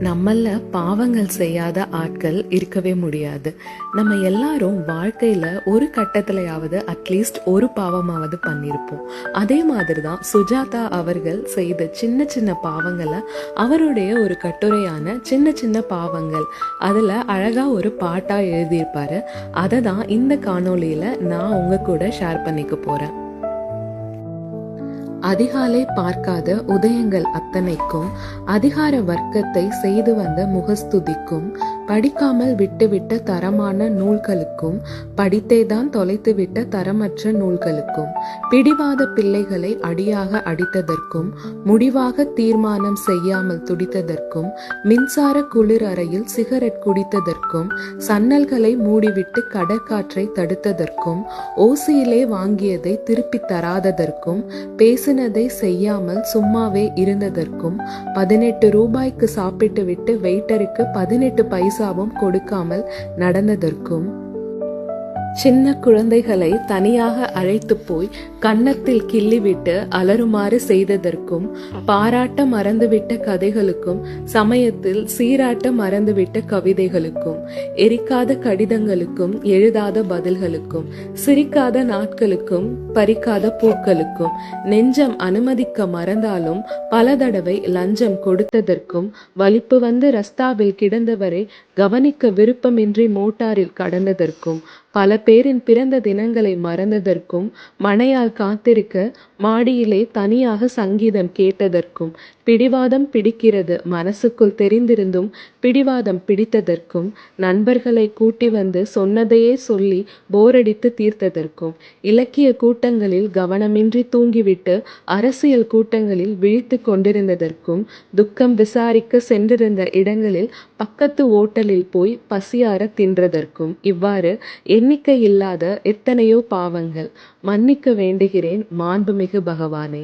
நம்மள பாவங்கள் செய்யாத ஆட்கள் இருக்கவே முடியாது. நம்ம எல்லாரும் வாழ்க்கையில ஒரு கட்டத்திலையாவது அட்லீஸ்ட் ஒரு பாவமாவது பண்ணியிருப்போம் அதே மாதிரி தான் சுஜாதா அவர்கள் செய்த சின்ன சின்ன பாவங்களை அவருடைய ஒரு கட்டுரையான சின்ன சின்ன பாவங்கள். அதில் அழகா ஒரு பாட்டா எழுதியிருப்பாரு. அதை தான் இந்த காணொளியில நான் உங்க கூட ஷேர் பண்ணிக்க போறேன். அதிகாலை பார்க்காத உதயங்கள் அத்தனைக்கும் அதிகார வர்க்கத்தை செய்து வந்த முகஸ்துதிக்கும் படிக்காமல் விட்டுவிட்ட தரமான நூல்களுக்கும் படித்தேதான் தொலைத்துவிட்ட தரமற்ற நூல்களுக்கும் பிடிவாத பிள்ளைகளை அடியாக அடித்ததற்கும் முடிவாக தீர்மானம் செய்யாமல் துடித்ததற்கும் மின்சார குளிர் அறையில் சிகரெட் குடித்ததற்கும் சன்னல்களை மூடிவிட்டு கடற்காற்றை தடுத்ததற்கும் ஓசியிலே வாங்கியதை திருப்பி தராததற்கும் பேசினதை செய்யாமல் சும்மாவே இருந்ததற்கும் பதினெட்டு ரூபாய்க்கு சாப்பிட்டுவிட்டு வெயிட்டருக்கு பதினெட்டு பைசாவும் கொடுக்காமல் நடந்ததற்கும் சின்ன குழந்தைகளை தனியாக அழைத்து போய் கன்னத்தில் கிள்ளிவிட்டு அலறுமாறு செய்ததற்கும் பாராட்ட மறந்துவிட்ட கதைகளுக்கும் சமயத்தில் சீராட்ட மறந்துவிட்ட கவிதைகளுக்கும் எரிக்காத கடிதங்களுக்கும் எழுதாத பதில்களுக்கும் சிரிக்காத நாட்களுக்கும் பறிக்காத பூக்களுக்கும் நெஞ்சம் அனுமதிக்க மறந்தாலும் பல தடவை லஞ்சம் கொடுத்ததற்கும் வலிப்பு வந்து ரஸ்தாவில் கிடந்தவரை கவனிக்க விருப்பமின்றி மோட்டாரில் கடந்ததற்கும் பல பேரின் பிறந்த தினங்களை மறந்ததற்கும் மனையால் காத்திருக்க மாடியிலே தனியாக சங்கீதம் கேட்டதற்கும் பிடிவாதம் பிடிக்கிறது மனசுக்குள் தெரிந்திருந்தும் பிடிவாதம் பிடித்ததற்கும் நண்பர்களை கூட்டி வந்து சொன்னதையே சொல்லி போரடித்து தீர்த்ததற்கும் இலக்கிய கூட்டங்களில் கவனமின்றி தூங்கிவிட்டு அரசியல் கூட்டங்களில் விழித்து கொண்டிருந்ததற்கும் துக்கம் விசாரிக்க சென்றிருந்த இடங்களில் பக்கத்து ஓட்டலில் போய் பசியார தின்றதற்கும் இவ்வாறு எண்ணிக்கை இல்லாத எத்தனையோ பாவங்கள். மன்னிக்க வேண்டுகிறேன் மாண்புமிகு பகவானே.